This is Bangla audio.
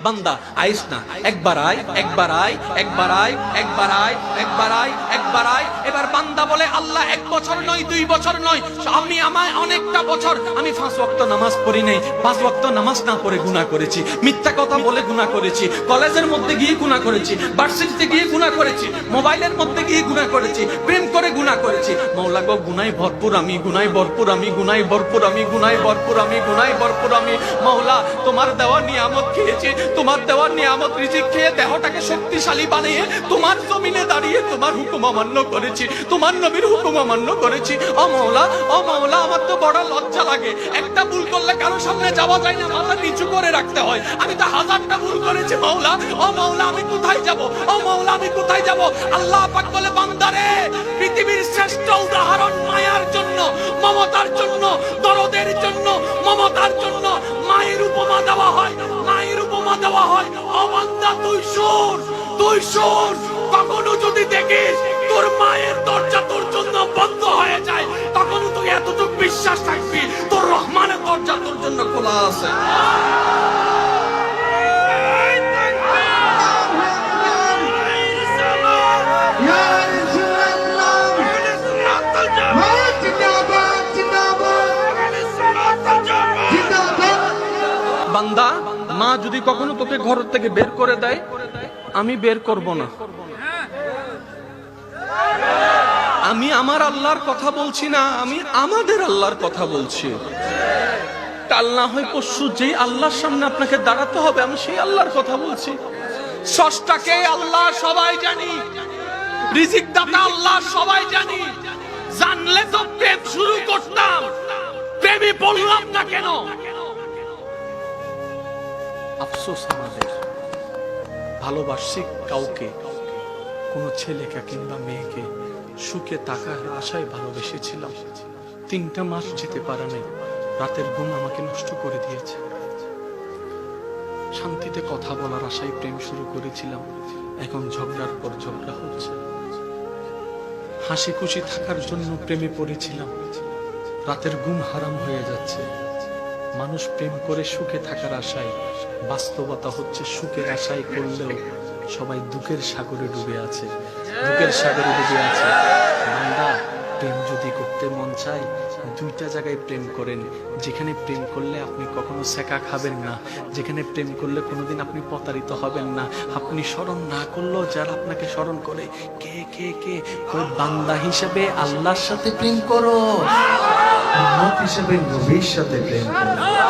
বান্দা আইস না একবার আয় একবার আয় একবার আয় একবার আয় একবার আয় একবার আয় এবার বছর নয়, দুই বছর নয়। আমি আমায় অনেকটা বছর, আমি পাঁচ ওয়াক্ত নামাজ পড়ি নাই। পাঁচ ওয়াক্ত নামাজ না পড়ে গুনাহ করেছি। মিথ্যা কথা বলে গুনাহ করেছি। কলেজের মধ্যে গিয়ে গুনাহ করেছি। ভার্সিটিতে গিয়ে গুনাহ করেছি। মোবাইলের মধ্যে গিয়ে গুনাহ করেছি। প্রেম করে গুনাহ করেছি। মৌলা গো, গুনাই ভরপুর আমি, গুনাই ভরপুর আমি, গুনাই ভরপুর আমি, গুনাই ভরপুর আমি, গুনাই ভরপুর আমি। মৌলা, তোমার দেওয়া নিয়ামত খেয়েছি। তোমার দেওয়া নিয়ামত রিজিক খেয়ে দেহটাকে শক্তিশালী বানিয়ে তোমার জমিনে দাঁড়িয়ে তোমার হুকুম অমান্য করেছি। তোমার নবীর হুকুম অমান্য করেছি। ও মৌলা ও মৌলা, আমার তো বড় লজ্জা লাগে। একটা ভুল করলে কারও সামনে যাওয়া যায় না, মাথা নিচু করে রাখতে হয়। আমি তো হাজারটা ভুল করেছি, মৌলা। ও মৌলা, আমি কোথায় যাব? ও মৌলা, আমি কোথায় যাব? আল্লাহ পাক বলে, বান্দারে, পৃথিবীর শ্রেষ্ঠ উদাহরণ মায়ার জন্য, মমতার জন্য, দরদের জন্য, মমতার জন্য মায়ের উপমা দেওয়া হয়, মায়ের উপমা দেওয়া হয়। অবান্দা তুই শোন তুই শোন। কখনো যদি দেখিস তোর মায়ের দরজা তোর আছে বান্দা, মা যদি কখনো তোকে ঘর থেকে বের করে দেয়, আমি বের করব না। আমি আমার আল্লাহর কথা বলছি না, আমি আমাদের আল্লাহর কথা বলছি। কাল না হয় পরশু যেই আল্লাহর সামনে আপনাকে দাঁড়াতে হবে, আমি সেই আল্লাহর কথা বলছি। ষষ্ঠাকে আল্লাহ সবাই জানি রিজিক দাতা আল্লাহ সবাই জানি। জানলে তো প্রেম শুরু করতাম, প্রেমে বললাম না কেন? আফসোস আমাদের। ভালোবাসি কাউকে, কোনো ছেলেকে কিংবা মেয়েকে, সুখে তাকার আশায় ভালোবেসেছিলাম। তিনটা মাস যেতে পারা নেই। রাতের ঘুম আমাকে নষ্ট করে দিয়েছে। শান্তিতে কথা বলার আশায় প্রেম শুরু করেছিলাম। এখন ঝগড়ার পর ঝগড়া হচ্ছে। হাসি খুশি থাকার জন্য প্রেমে পড়েছিলাম। রাতের ঘুম হারাম হয়ে যাচ্ছে। মানুষ প্রেম করে সুখে থাকার আশায়, বাস্তবতা হচ্ছে সুখের আশায় করলেও সবাই দুঃখের সাগরে ডুবে আছে। দুঃখের সাগরে ডুবে আছে। বান্দা, প্রেম যদি করতে মন চায় দুইটা জায়গায় প্রেম করেন। যেখানে প্রেম করলে আপনি কখনো সেকা খাবেন না। যেখানে প্রেম করলে কোনোদিন আপনি প্রতারিত হবেন না। আপনি স্মরণ না করলেও যারা আপনাকে স্মরণ করে, কে কে কে? ওই বান্দা হিসেবে আল্লাহর সাথে প্রেম করো। হিসেবে নবীর সাথে প্রেম করো।